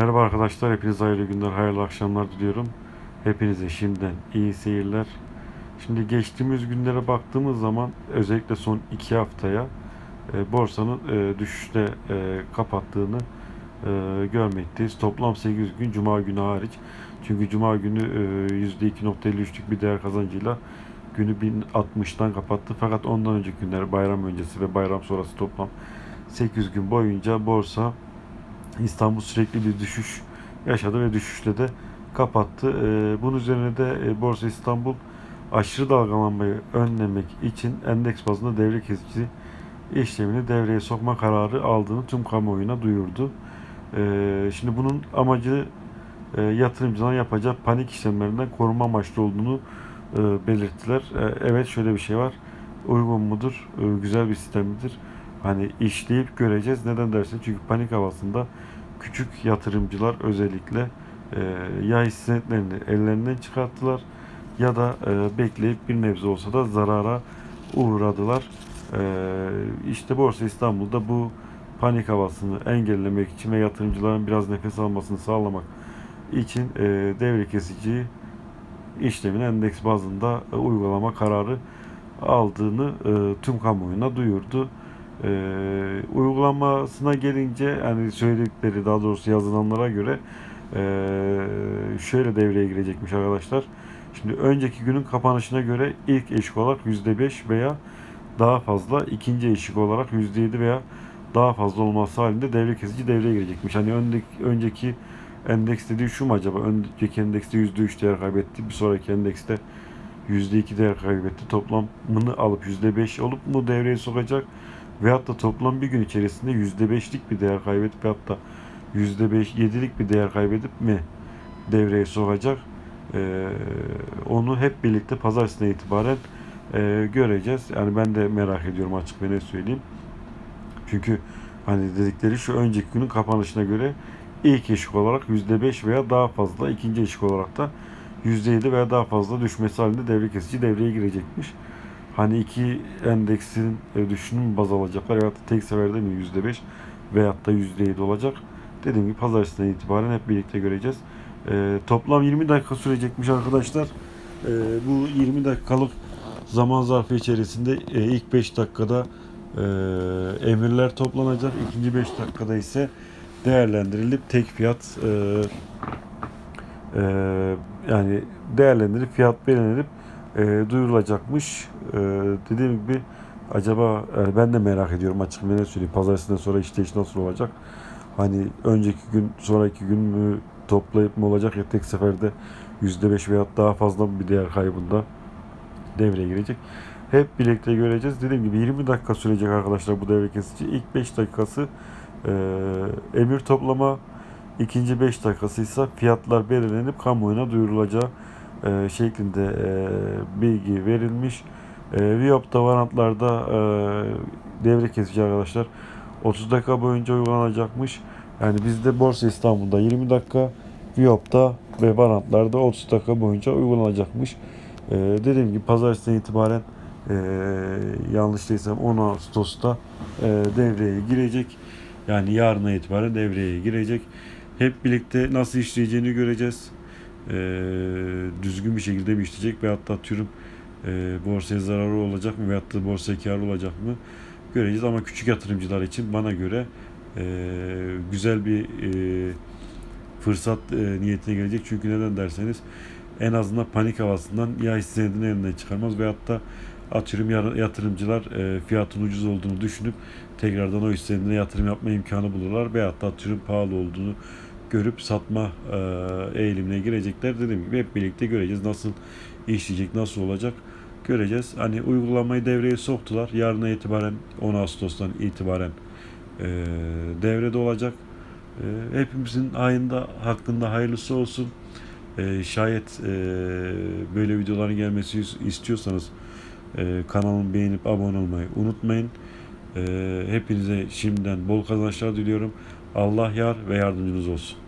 Merhaba arkadaşlar, hepinize hayırlı günler, hayırlı akşamlar diliyorum. Hepinize şimdiden iyi seyirler. Şimdi geçtiğimiz günlere baktığımız zaman özellikle son iki haftaya e, borsanın e, düşüşte e, kapattığını e, görmekteyiz. Toplam 800 gün Cuma günü hariç. Çünkü Cuma günü e, %2.53'lük bir değer kazancıyla günü 1060'tan kapattı. Fakat ondan önceki günler bayram öncesi ve bayram sonrası toplam 800 gün boyunca borsa İstanbul sürekli bir düşüş yaşadı ve düşüşle de kapattı. Ee, bunun üzerine de e, Borsa İstanbul aşırı dalgalanmayı önlemek için endeks bazında devre kesici işlemini devreye sokma kararı aldığını tüm kamuoyuna duyurdu. Ee, şimdi bunun amacı e, yatırımcıların yapacağı panik işlemlerinden koruma amaçlı olduğunu e, belirttiler. Evet şöyle bir şey var. Uygun mudur? Güzel bir sistem midir? Hani işleyip göreceğiz. Neden dersin? Çünkü panik havasında küçük yatırımcılar özellikle e, ya hisse senetlerini ellerinden çıkarttılar ya da e, bekleyip bir nebze olsa da zarara uğradılar. E, işte Borsa İstanbul'da bu panik havasını engellemek için ve yatırımcıların biraz nefes almasını sağlamak için e, devre kesici işlemini endeks bazında e, uygulama kararı aldığını e, tüm kamuoyuna duyurdu. E, uygulamasına gelince yani söyledikleri daha doğrusu yazılanlara göre e, şöyle devreye girecekmiş arkadaşlar. Şimdi önceki günün kapanışına göre ilk eşik olarak %5 veya daha fazla, ikinci eşik olarak %7 veya daha fazla olması halinde devre kesici devreye girecekmiş. Hani öndeki, önceki endeks dediği şu mu acaba? Önceki endekste %3 değer kaybetti. Bir sonraki endekste %2 değer kaybetti. Toplamını alıp %5 olup mu devreye sokacak? Veyahut da toplam bir gün içerisinde %5'lik bir değer kaybedip veyahut da %5, 7'lik bir değer kaybedip mi devreye sokacak? Ee, onu hep birlikte pazartesinden itibaren e, göreceğiz. Yani ben de merak ediyorum açık ve ne söyleyeyim. Çünkü hani dedikleri şu önceki günün kapanışına göre ilk eşik olarak %5 veya daha fazla, ikinci eşik olarak da %7 veya daha fazla düşmesi halinde devre kesici devreye girecekmiş. Hani iki endeksin e, düşünü mü baz alacaklar ya da tek seferde mi %5 veyahut da %7 olacak? Dediğim gibi pazartesinden itibaren hep birlikte göreceğiz. E, toplam 20 dakika sürecekmiş arkadaşlar. E, bu 20 dakikalık zaman zarfı içerisinde e, ilk 5 dakikada e, emirler toplanacak. İkinci 5 dakikada ise değerlendirilip tek fiyat e, e, yani değerlendirilip fiyat belirlenip e, duyurulacakmış. E, dediğim gibi acaba yani ben de merak ediyorum açık ne söyleyeyim pazartesinden sonra işleyiş nasıl olacak? Hani önceki gün sonraki gün mü toplayıp mı olacak ya tek seferde %5 veya daha fazla bir değer kaybında devreye girecek. Hep birlikte göreceğiz. Dediğim gibi 20 dakika sürecek arkadaşlar bu devre kesici. İlk 5 dakikası e, emir toplama, ikinci 5 dakikası ise fiyatlar belirlenip kamuoyuna duyurulacağı e, şeklinde e, bilgi verilmiş. E, Viyop'ta varantlarda e, devre kesici arkadaşlar 30 dakika boyunca uygulanacakmış. Yani bizde Borsa İstanbul'da 20 dakika, Viyop'ta ve varantlarda 30 dakika boyunca uygulanacakmış. E, dediğim gibi pazartesinden itibaren e, yanlış değilsem 10 Ağustos'ta e, devreye girecek. Yani yarına itibaren devreye girecek. Hep birlikte nasıl işleyeceğini göreceğiz. E, düzgün bir şekilde mi işleyecek veyahut da atıyorum e, borsaya zararı olacak mı veyahut da borsaya karı olacak mı göreceğiz. Ama küçük yatırımcılar için bana göre e, güzel bir e, fırsat e, niyetine gelecek. Çünkü neden derseniz en azından panik havasından ya hisse senedini elinden çıkarmaz veyahut da atıyorum yatırımcılar e, fiyatın ucuz olduğunu düşünüp tekrardan o hisse senedine yatırım yapma imkanı bulurlar veyahut da atıyorum pahalı olduğunu görüp satma e, eğilimine girecekler. Dediğim gibi hep birlikte göreceğiz nasıl işleyecek, nasıl olacak göreceğiz. Hani uygulamayı devreye soktular. Yarına itibaren 10 Ağustos'tan itibaren e, devrede olacak. E, hepimizin ayında hakkında hayırlısı olsun. Şayet böyle videoların gelmesi istiyorsanız kanalımı beğenip abone olmayı unutmayın. Hepinize şimdiden bol kazançlar diliyorum. Allah yar ve yardımcınız olsun.